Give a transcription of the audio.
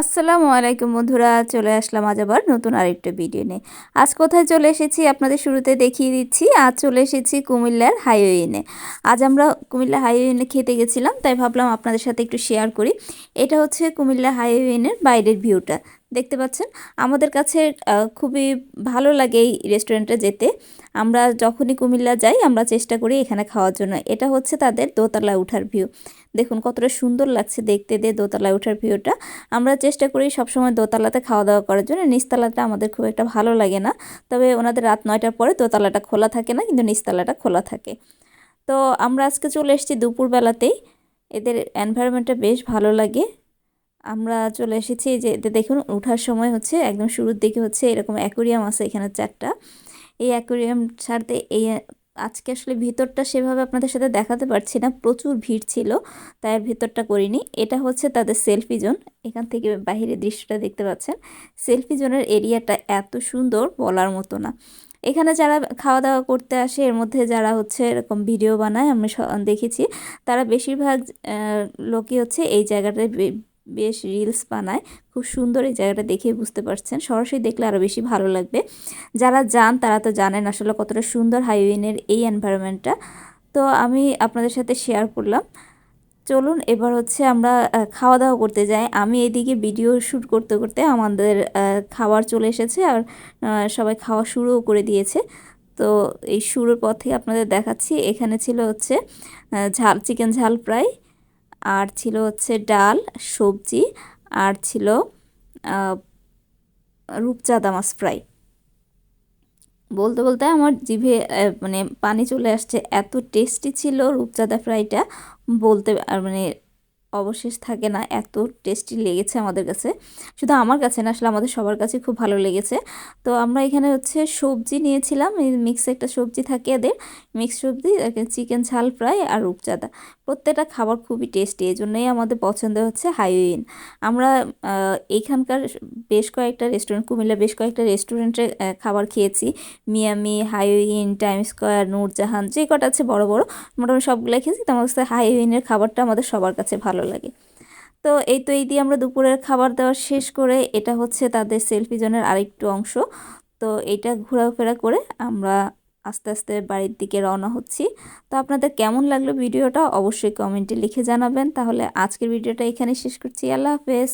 আসসালামু আলাইকুম বন্ধুরা, চলে আসলাম আজ আবার নতুন আরেকটা ভিডিও নিয়ে। আজ কোথায় চলে এসেছি আপনাদের শুরুতে দেখিয়ে দিচ্ছি। আজ চলে এসেছি কুমিল্লার হাইওয়েনে আজ আমরা কুমিল্লা হাইওয়েনে খেতে গেছিলাম, তাই ভাবলাম আপনাদের সাথে একটু শেয়ার করি। এটা হচ্ছে কুমিল্লা হাইওয়েনের বাইরের ভিউটা দেখতে পাচ্ছেন? আমাদের কাছে খুবই ভালো লাগে এই রেস্টুরেন্টে যেতে। আমরা যখনই কুমিল্লা যাই, আমরা চেষ্টা করি এখানে খাওয়ার জন্য। এটা হচ্ছে তাদের দোতলায় উঠার ভিউ। দেখুন কতটা সুন্দর লাগছে দেখতে দিয়ে দোতলায় ওঠার ভিউটা। আমরা চেষ্টা করি সবসময় দোতলাতে খাওয়া দাওয়া করার জন্য। নিচতলাটা আমাদের খুব একটা ভালো লাগে না। তবে ওনাদের রাত নয়টার পরে দোতলাটা খোলা থাকে না, কিন্তু নিচতলাটা খোলা থাকে। তো আমরা আজকে চলে এসেছি দুপুরবেলাতেই। এদের এনভায়রনমেন্টটা বেশ ভালো লাগে। আমরা চলে এসেছি যে দেখুন ওঠার সময় হচ্ছে একদম শুরুর দিকে হচ্ছে এরকম অ্যাকোরিয়াম আছে এখানে চারটা। এই অ্যাকোরিয়াম ছাড়তে এই আজকে আসলে ভিতরটা সেভাবে আপনাদের সাথে দেখাতে পারছি না, প্রচুর ভিড় ছিল, তাই আর ভিতরটা করিনি। এটা হচ্ছে তাদের সেলফি জোন, এখান থেকে বাহিরের দৃশ্যটা দেখতে পাচ্ছেন। সেলফি জোনের এরিয়াটা এত সুন্দর বলার মতো না। এখানে যারা খাওয়া দাওয়া করতে আসে, এর মধ্যে যারা হচ্ছে এরকম ভিডিও বানায় আমি দেখেছি, তারা বেশিরভাগ লোকই হচ্ছে এই জায়গাটায় বেশ রিলস বানায়। খুব সুন্দর এই জায়গাটা দেখে বুঝতে পারছেন। সরাসরি দেখলে আরও বেশি ভালো লাগবে। যারা যান, তারা তো জানেন আসলে কতটা সুন্দর হাইওয়েনের এই এনভায়রনমেন্টটা তো আমি আপনাদের সাথে শেয়ার করলাম। চলুন এবার হচ্ছে আমরা খাওয়া দাওয়া করতে যাই। আমি এদিকে ভিডিও শ্যুট করতে করতে আমাদের খাবার চলে এসেছে আর সবাই খাওয়া শুরুও করে দিয়েছে। তো এই শুরুর পথে আপনাদের দেখাচ্ছি। এখানে ছিল হচ্ছে ঝাল চিকেন ঝাল ফ্রাই আর ছিল হচ্ছে ডাল, সবজি, আর ছিল রূপচাঁদা মাছ ফ্রাই। বলতে বলতে আমার জিভে মানে পানি চলে আসছে। এত টেস্টি ছিল রূপচাঁদা ফ্রাইটা। বলতে মানে অবশেষ থাকে না, এত টেস্টি লেগেছে আমাদের কাছে। শুধু আমার কাছে না, আসলে আমাদের সবার কাছে খুব ভালো লেগেছে। তো আমরা এখানে হচ্ছে সবজি নিয়েছিলাম মিক্স একটা সবজি থাকে এদের। মিক্স সবজি চিকেন ঝাল ফ্রাই আর রূপচাঁদা। প্রত্যেকটা খাবার খুবই টেস্টি এই জন্যই আমাদের পছন্দ হচ্ছে হাইওয়েন। আমরা এইখানকার বেশ কয়েকটা রেস্টুরেন্ট কুমিল্লা বেশ কয়েকটা রেস্টুরেন্টে খাবার খেয়েছি। মিয়ামি, হাইওয়েন টাইম স্কোয়ার নূরজাহান, যে কটা আছে বড় বড়, মোটামুটি সবগুলো খেয়েছি। তো আমার কাছে হাইওয়েনের খাবারটা আমাদের সবার কাছে ভালো লাগে। তো এই তো এই দিয়ে আমরা দুপুরের খাবার দাবার শেষ করে এটা হচ্ছে তাদের সেলফি জোনের আরেকটু অংশ। তো এটা ঘোরাফেরা করে আমরা আস্তে আস্তে বাড়ির দিকে রওনা হচ্ছি। তো আপনাদের কেমন লাগল ভিডিওটা অবশ্যই কমেন্টে লিখে জানাবেন। তাহলে আজকের ভিডিওটা এখানে শেষ করছি। আল্লাহ হাফেজ।